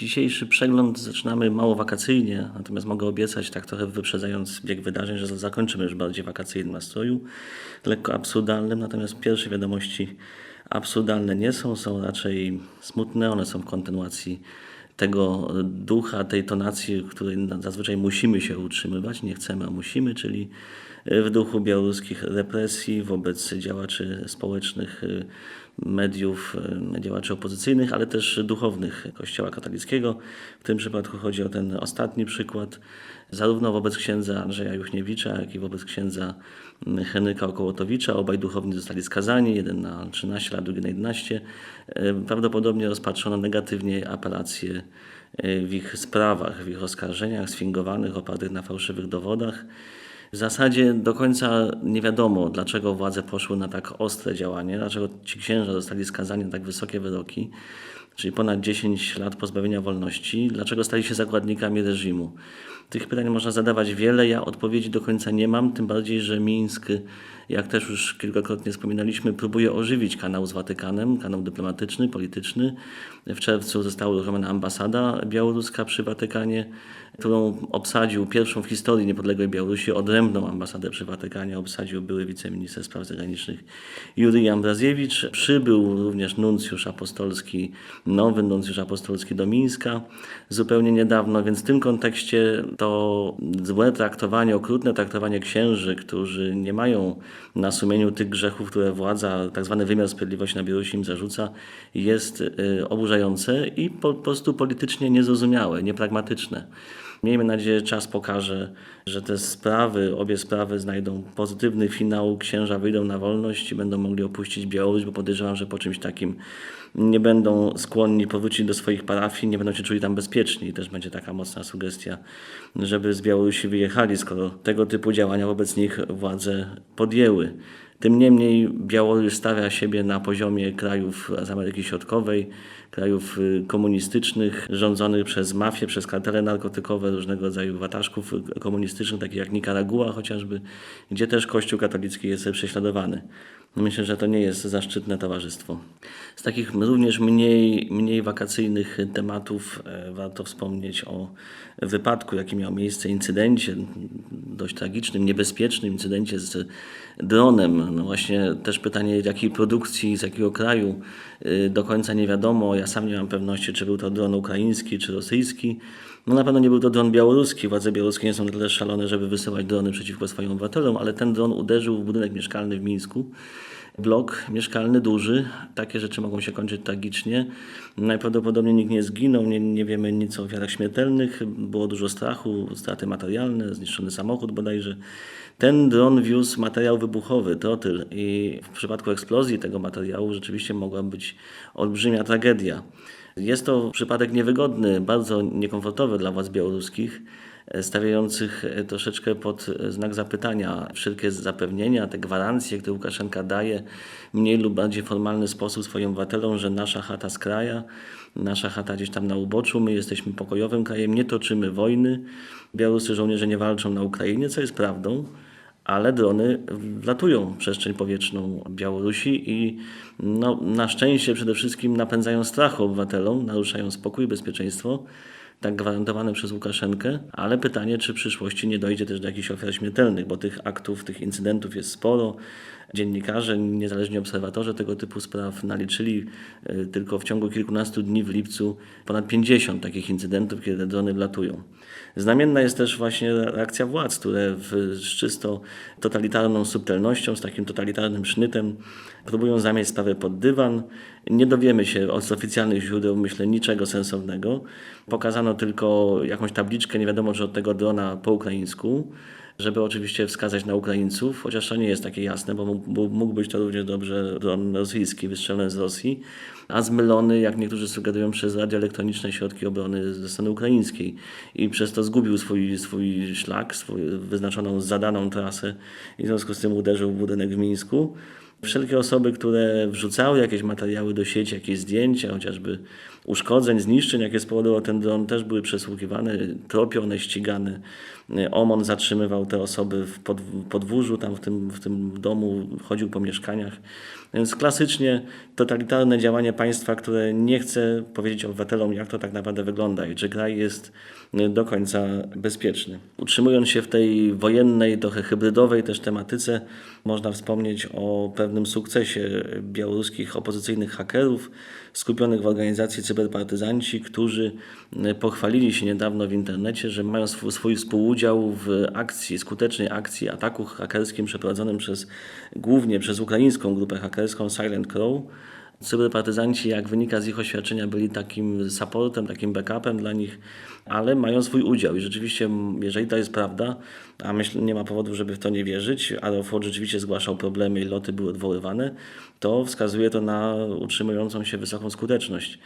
Dzisiejszy przegląd zaczynamy mało wakacyjnie, natomiast mogę obiecać, tak trochę wyprzedzając bieg wydarzeń, że zakończymy już bardziej wakacyjnym nastroju, lekko absurdalnym, natomiast pierwsze wiadomości absurdalne nie są, są raczej smutne, one są w kontynuacji tego ducha, tej tonacji, której zazwyczaj musimy się utrzymywać, nie chcemy, a musimy, czyli w duchu białoruskich represji wobec działaczy społecznych, mediów, działaczy opozycyjnych, ale też duchownych Kościoła katolickiego. W tym przypadku chodzi o ten ostatni przykład, zarówno wobec księdza Andrzeja Juchniewicza, jak i wobec księdza Henryka Okołotowicza. Obaj duchowni zostali skazani, jeden na 13 lat, drugi na 11. Prawdopodobnie rozpatrzono negatywnie apelacje w ich sprawach, w ich oskarżeniach sfingowanych, opartych na fałszywych dowodach. W zasadzie do końca nie wiadomo, dlaczego władze poszły na tak ostre działanie, dlaczego ci księża zostali skazani na tak wysokie wyroki, czyli ponad 10 lat pozbawienia wolności, dlaczego stali się zakładnikami reżimu. Tych pytań można zadawać wiele, ja odpowiedzi do końca nie mam, tym bardziej, że Mińsk, jak też już kilkakrotnie wspominaliśmy, próbuje ożywić kanał z Watykanem, kanał dyplomatyczny, polityczny. W czerwcu została uruchomiona ambasada białoruska przy Watykanie, którą obsadził pierwszą w historii niepodległej Białorusi odrębną ambasadę przy Watykanie, obsadził były wiceminister spraw zagranicznych Jurij Ambraziewicz. Przybył również nuncjusz apostolski, nowy nuncjusz apostolski do Mińska zupełnie niedawno, więc w tym kontekście to złe traktowanie, okrutne traktowanie księży, którzy nie mają na sumieniu tych grzechów, które władza, tak zwany wymiar sprawiedliwości na Białorusi im zarzuca, jest y, oburzające i po prostu politycznie niezrozumiałe, niepragmatyczne. Miejmy nadzieję, czas pokaże, że te sprawy, obie sprawy znajdą pozytywny finał, księża wyjdą na wolność i będą mogli opuścić Białoruś, bo podejrzewam, że po czymś takim nie będą skłonni powrócić do swoich parafii, nie będą się czuli tam bezpieczni. I też będzie taka mocna sugestia, żeby z Białorusi wyjechali, skoro tego typu działania wobec nich władze podjęły. Tym niemniej Białoruś stawia siebie na poziomie krajów z Ameryki Środkowej, krajów komunistycznych, rządzonych przez mafię, przez kartele narkotykowe, różnego rodzaju wataszków komunistycznych, takich jak Nikaragua chociażby, gdzie też Kościół katolicki jest prześladowany. Myślę, że to nie jest zaszczytne towarzystwo. Z takich również mniej, mniej wakacyjnych tematów warto wspomnieć o wypadku, jaki miał miejsce, incydencie dość tragicznym, niebezpiecznym incydencie z dronem. No właśnie też pytanie, jakiej produkcji, z jakiego kraju do końca nie wiadomo. Ja sam nie mam pewności, czy był to dron ukraiński, czy rosyjski. No na pewno nie był to dron białoruski. Władze białoruskie nie są na tyle szalone, żeby wysyłać drony przeciwko swoim obywatelom, ale ten dron uderzył w budynek mieszkalny w Mińsku. Blok mieszkalny duży. Takie rzeczy mogą się kończyć tragicznie. Najprawdopodobniej nikt nie zginął, nie, nie wiemy nic o ofiarach śmiertelnych. Było dużo strachu, straty materialne, zniszczony samochód bodajże. Ten dron wiózł materiał wybuchowy, trotyl i w przypadku eksplozji tego materiału rzeczywiście mogła być olbrzymia tragedia. Jest to przypadek niewygodny, bardzo niekomfortowy dla władz białoruskich, stawiających troszeczkę pod znak zapytania. Wszelkie zapewnienia, te gwarancje, które Łukaszenka daje w mniej lub bardziej formalny sposób swoim obywatelom, że nasza chata z kraja, nasza chata gdzieś tam na uboczu, my jesteśmy pokojowym krajem, nie toczymy wojny, białoruscy żołnierze nie walczą na Ukrainie, co jest prawdą ale drony wlatują w przestrzeń powietrzną Białorusi i no, na szczęście przede wszystkim napędzają strach obywatelom, naruszają spokój i bezpieczeństwo, tak gwarantowane przez Łukaszenkę, ale pytanie, czy w przyszłości nie dojdzie też do jakichś ofiar śmiertelnych, bo tych aktów, tych incydentów jest sporo. Dziennikarze, niezależni obserwatorzy tego typu spraw naliczyli tylko w ciągu kilkunastu dni w lipcu ponad 50 takich incydentów, kiedy drony wlatują. Znamienna jest też właśnie reakcja władz, które w, z czysto totalitarną subtelnością, z takim totalitarnym sznytem próbują zamieść sprawę pod dywan. Nie dowiemy się z oficjalnych źródeł, myślę, niczego sensownego. Pokazano tylko jakąś tabliczkę, nie wiadomo, czy od tego drona po ukraińsku żeby oczywiście wskazać na Ukraińców, chociaż to nie jest takie jasne, bo mógł być to również dobrze dron rosyjski wystrzelony z Rosji, a zmylony, jak niektórzy sugerują, przez radioelektroniczne środki obrony ze strony ukraińskiej i przez to zgubił swój, swój szlak, swój wyznaczoną, zadaną trasę i w związku z tym uderzył w budynek w Mińsku. Wszelkie osoby, które wrzucały jakieś materiały do sieci, jakieś zdjęcia, chociażby uszkodzeń, zniszczeń, jakie spowodował ten dron, też były przesłuchiwane, tropione, ścigane. OMON zatrzymywał te osoby w pod- podwórzu, tam w tym, w tym domu, chodził po mieszkaniach. Więc klasycznie totalitarne działanie państwa, które nie chce powiedzieć obywatelom, jak to tak naprawdę wygląda i czy kraj jest y, do końca bezpieczny. Utrzymując się w tej wojennej, trochę hybrydowej też tematyce, można wspomnieć o pewnym sukcesie białoruskich opozycyjnych hakerów skupionych w organizacji Cyberpartyzanci, którzy y, pochwalili się niedawno w internecie, że mają swój, swój współudział w akcji, skutecznej akcji ataku hakerskim przeprowadzonym przez, głównie przez ukraińską grupę hakerską Silent Crow. Cyberpartyzanci, jak wynika z ich oświadczenia, byli takim supportem, takim backupem dla nich, ale mają swój udział. I rzeczywiście, jeżeli to jest prawda, a myślę, nie ma powodu, żeby w to nie wierzyć, Aeroflot rzeczywiście zgłaszał problemy i loty były odwoływane, to wskazuje to na utrzymującą się wysoką skuteczność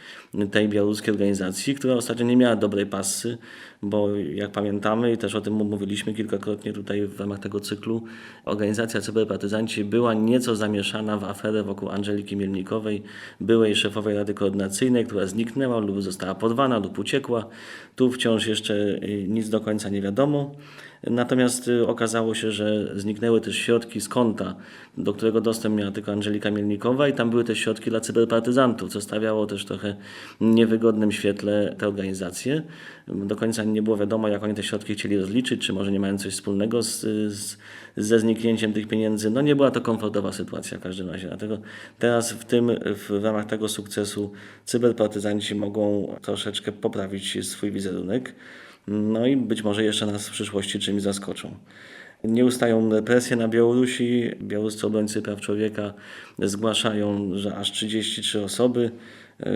tej białoruskiej organizacji, która ostatnio nie miała dobrej pasy, bo jak pamiętamy i też o tym mówiliśmy kilkakrotnie tutaj w ramach tego cyklu, organizacja Cyberpartyzanci była nieco zamieszana w aferę wokół Angeliki Mielnikowej, byłej szefowej Rady Koordynacyjnej, która zniknęła lub została porwana lub uciekła. Tu wciąż jeszcze y, nic do końca nie wiadomo. Natomiast y, okazało się, że zniknęły też środki z konta, do którego dostęp miała tylko Angelika Mielnikowa i tam były też środki dla cyberpartyzantów, co stawiało też trochę niewygodnym świetle te organizacje. Do końca nie było wiadomo, jak oni te środki chcieli rozliczyć, czy może nie mają coś wspólnego z, z, ze zniknięciem tych pieniędzy. No nie była to komfortowa sytuacja w każdym razie. Dlatego teraz w tym, w ramach tego sukcesu cyberpartyzanci mogą troszeczkę poprawić swój wizerunek. No i być może jeszcze nas w przyszłości czymś zaskoczą. Nie ustają represje na Białorusi. Białoruscy obrońcy praw człowieka zgłaszają, że aż 33 osoby,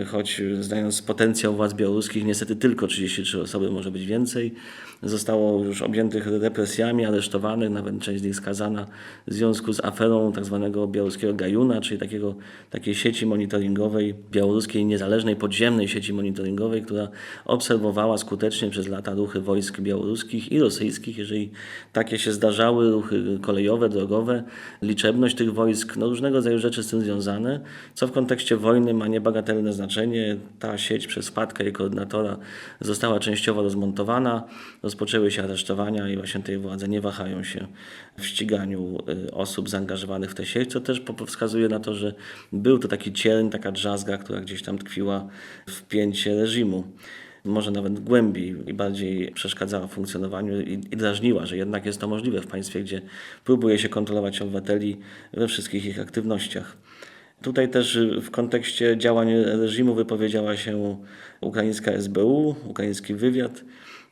choć znając potencjał władz białoruskich, niestety tylko 33 osoby, może być więcej, zostało już objętych represjami, aresztowanych, nawet część z nich skazana w związku z aferą tak zwanego białoruskiego Gajuna, czyli takiego, takiej sieci monitoringowej, białoruskiej niezależnej podziemnej sieci monitoringowej, która obserwowała skutecznie przez lata ruchy wojsk białoruskich i rosyjskich, jeżeli takie się zdarzały, ruchy kolejowe, drogowe, liczebność tych wojsk, no różnego rodzaju rzeczy z tym związane, co w kontekście wojny ma niebagatelne znaczenie. Ta sieć przez wpadkę jej koordynatora została częściowo rozmontowana, rozpoczęły się aresztowania i właśnie tej władze nie wahają się w ściganiu y, osób zaangażowanych w tę sieć, co też wskazuje na to, że był to taki cieleń, taka drzazga, która gdzieś tam tkwiła w pięcie reżimu może nawet głębiej i bardziej przeszkadzała w funkcjonowaniu i, i drażniła, że jednak jest to możliwe w państwie, gdzie próbuje się kontrolować obywateli we wszystkich ich aktywnościach. Tutaj też y, w kontekście działań reżimu wypowiedziała się ukraińska SBU, ukraiński wywiad,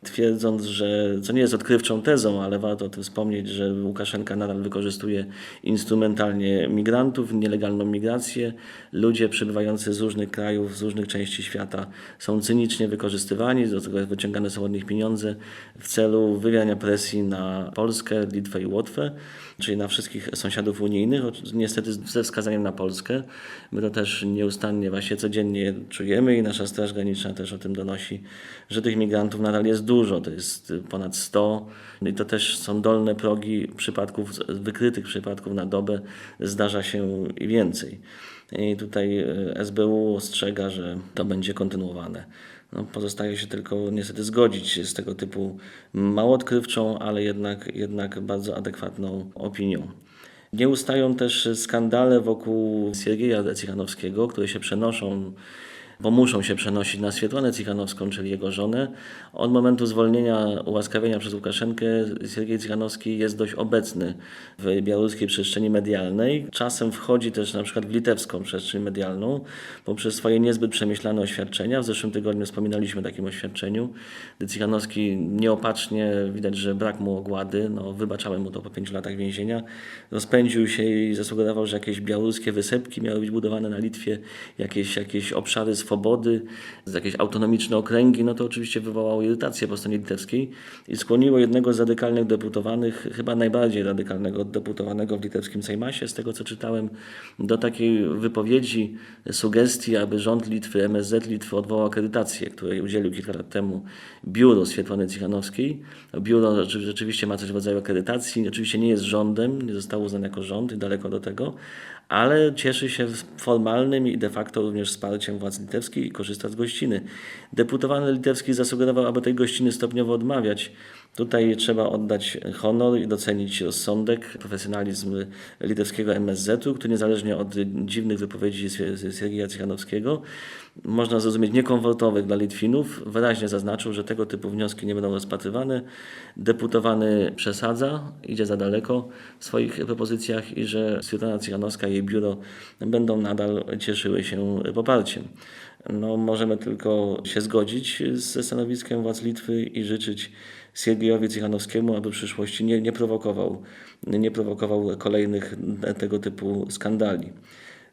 twierdząc, że co nie jest odkrywczą tezą, ale warto o tym wspomnieć, że Łukaszenka nadal wykorzystuje instrumentalnie migrantów, nielegalną migrację. Ludzie przybywający z różnych krajów, z różnych części świata są cynicznie wykorzystywani, do tego wyciągane są od nich pieniądze w celu wywierania presji na Polskę, Litwę i Łotwę, czyli na wszystkich sąsiadów unijnych, niestety ze wskazaniem na Polskę. My to też nieustannie, właśnie codziennie czujemy i nasza Straż Graniczna też o tym donosi, że tych migrantów nadal jest dużo, to jest ponad 100 i to też są dolne progi przypadków, wykrytych przypadków na dobę, zdarza się i więcej. I tutaj e, SBU ostrzega, że to będzie kontynuowane. No, pozostaje się tylko niestety zgodzić się z tego typu mało odkrywczą, ale jednak, jednak bardzo adekwatną opinią. Nie ustają też skandale wokół Siergieja Cichanowskiego, które się przenoszą, bo muszą się przenosić na Swietłanę Cichanowską, czyli jego żonę. Od momentu zwolnienia, ułaskawienia przez Łukaszenkę, Siergiej Cichanowski jest dość obecny w białoruskiej przestrzeni medialnej. Czasem wchodzi też na przykład w litewską przestrzeń medialną poprzez swoje niezbyt przemyślane oświadczenia. W zeszłym tygodniu wspominaliśmy o takim oświadczeniu, gdy Cichanowski nieopatrznie, widać, że brak mu ogłady, no, wybaczałem mu to po pięciu latach więzienia, rozpędził się i zasugerował, że jakieś białoruskie wysepki miały być budowane na Litwie, jakieś, jakieś obszary swobody, jakieś autonomiczne okręgi, no to oczywiście wywołało irytację po stronie litewskiej i skłoniło jednego z radykalnych deputowanych, chyba najbardziej radykalnego deputowanego w litewskim Sejmasie, z tego co czytałem, do takiej wypowiedzi, sugestii, aby rząd Litwy, MSZ Litwy odwołał akredytację, której udzielił kilka lat temu biuro Swietłany Cichanowskiej. Biuro rzeczy- rzeczywiście ma coś w rodzaju akredytacji, oczywiście nie jest rządem, nie zostało uznane jako rząd i daleko do tego, ale cieszy się formalnym i de facto również wsparciem władz litewskich i korzysta z gościny. Deputowany litewski zasugerował, aby tej gościny stopniowo odmawiać, Tutaj trzeba oddać honor i docenić rozsądek, profesjonalizm litewskiego MSZ-u, który niezależnie od dziwnych wypowiedzi Siergieja Cichanowskiego, można zrozumieć niekomfortowych dla Litwinów, wyraźnie zaznaczył, że tego typu wnioski nie będą rozpatrywane. Deputowany przesadza, idzie za daleko w swoich propozycjach i że Svetlana Cichanowska i jej biuro będą nadal cieszyły się poparciem. No, możemy tylko się zgodzić ze stanowiskiem władz Litwy i życzyć Siergiejowi Cichanowskiemu, aby w przyszłości nie, nie, prowokował, nie prowokował kolejnych tego typu skandali.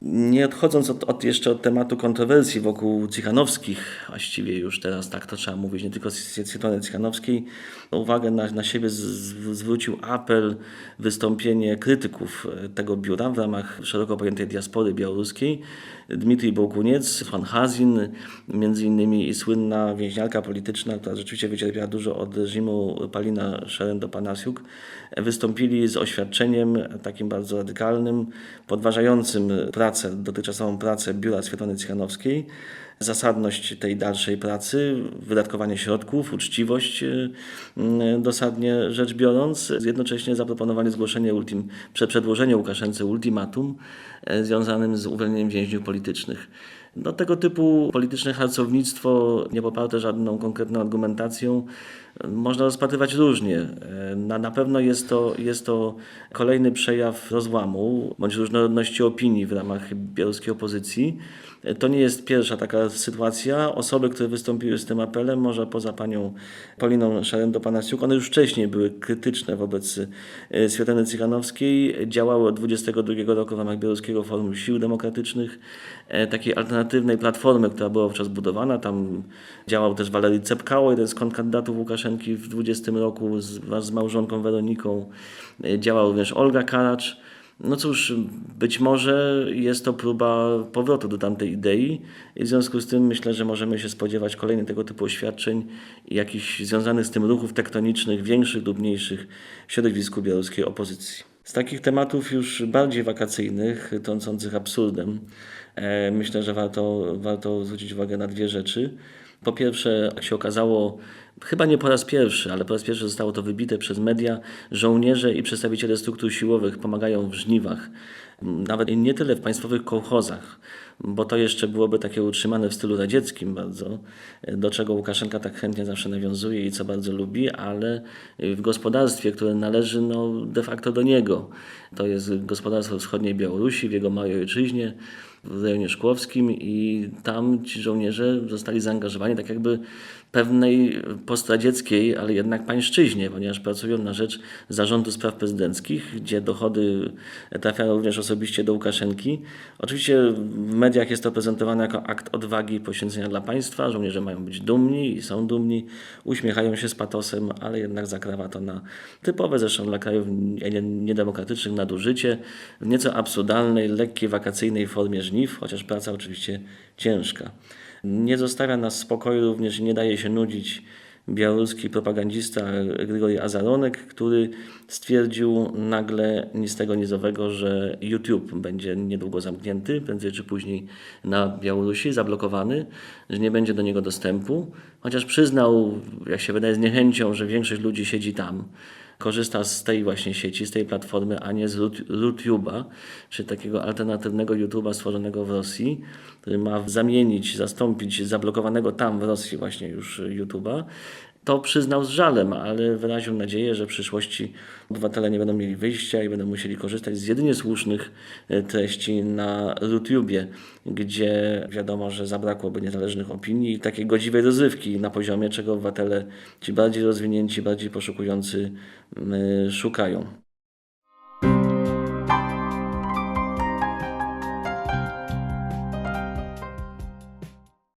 Nie odchodząc od, od, jeszcze od tematu kontrowersji wokół Cichanowskich, właściwie już teraz tak to trzeba mówić, nie tylko z strony Cichanowskiej, uwagę na, na siebie z, zwrócił apel, wystąpienie krytyków tego biura w ramach szeroko pojętej diaspory białoruskiej. Dmitrij Bołkuniec, Fan Hazin, między innymi i słynna więźniarka polityczna, która rzeczywiście wycierpiała dużo od reżimu Palina Szerendo-Panasiuk, wystąpili z oświadczeniem takim bardzo radykalnym, podważającym pracę, dotychczasową pracę biura Swietlany Cichanowskiej, zasadność tej dalszej pracy, wydatkowanie środków, uczciwość dosadnie rzecz biorąc, jednocześnie zaproponowanie zgłoszenia ultim, przedłożenie Łukaszence ultimatum związanym z uwolnieniem więźniów politycznych. No, tego typu polityczne harcownictwo, nie poparte żadną konkretną argumentacją, można rozpatrywać różnie. Na, na pewno jest to, jest to kolejny przejaw rozłamu bądź różnorodności opinii w ramach białoruskiej opozycji. To nie jest pierwsza taka sytuacja. Osoby, które wystąpiły z tym apelem, może poza panią Poliną Szarendo-Panasiuk, one już wcześniej były krytyczne wobec Swietlany Cichanowskiej. Działały od 22 roku w ramach Białoruskiego Forum Sił Demokratycznych, takiej alternatywnej platformy, która była wówczas budowana. Tam działał też Walery Cepkało, jeden z kontrkandydatów Łukaszenki w 20 roku z, z małżonką Weroniką. Działał również Olga Karacz. No cóż, być może jest to próba powrotu do tamtej idei i w związku z tym myślę, że możemy się spodziewać kolejnych tego typu oświadczeń i jakichś związanych z tym ruchów tektonicznych, większych lub mniejszych w środowisku białoruskiej opozycji. Z takich tematów już bardziej wakacyjnych, trącących absurdem, myślę, że warto, warto zwrócić uwagę na dwie rzeczy. Po pierwsze, jak się okazało, chyba nie po raz pierwszy, ale po raz pierwszy zostało to wybite przez media, żołnierze i przedstawiciele struktur siłowych pomagają w żniwach. Nawet nie tyle w państwowych kołchozach, bo to jeszcze byłoby takie utrzymane w stylu radzieckim bardzo, do czego Łukaszenka tak chętnie zawsze nawiązuje i co bardzo lubi, ale w gospodarstwie, które należy no, de facto do niego. To jest gospodarstwo wschodniej Białorusi, w jego małej ojczyźnie, w rejonie szkłowskim i tam ci żołnierze zostali zaangażowani tak jakby pewnej postradzieckiej, ale jednak pańszczyźnie, ponieważ pracują na rzecz Zarządu Spraw Prezydenckich, gdzie dochody trafiają również osobiście do Łukaszenki. Oczywiście w mediach jest to prezentowane jako akt odwagi i poświęcenia dla państwa. Żołnierze mają być dumni i są dumni, uśmiechają się z patosem, ale jednak zakrawa to na typowe zresztą dla krajów niedemokratycznych nadużycie w nieco absurdalnej, lekkiej, wakacyjnej formie żniw, chociaż praca oczywiście ciężka. Nie zostawia nas spokoju również nie daje się nudzić białoruski propagandista Grigory Azaronek, który stwierdził nagle ni z tego nizowego, że YouTube będzie niedługo zamknięty, prędzej czy później na Białorusi, zablokowany, że nie będzie do niego dostępu, chociaż przyznał, jak się wydaje, z niechęcią, że większość ludzi siedzi tam korzysta z tej właśnie sieci, z tej platformy, a nie z RootTube'a, czyli takiego alternatywnego YouTube'a stworzonego w Rosji, który ma zamienić, zastąpić zablokowanego tam w Rosji właśnie już YouTube'a. To przyznał z żalem, ale wyraził nadzieję, że w przyszłości obywatele nie będą mieli wyjścia i będą musieli korzystać z jedynie słusznych treści na YouTubie, gdzie wiadomo, że zabrakłoby niezależnych opinii i takiej godziwej rozrywki na poziomie, czego obywatele ci bardziej rozwinięci, bardziej poszukujący szukają.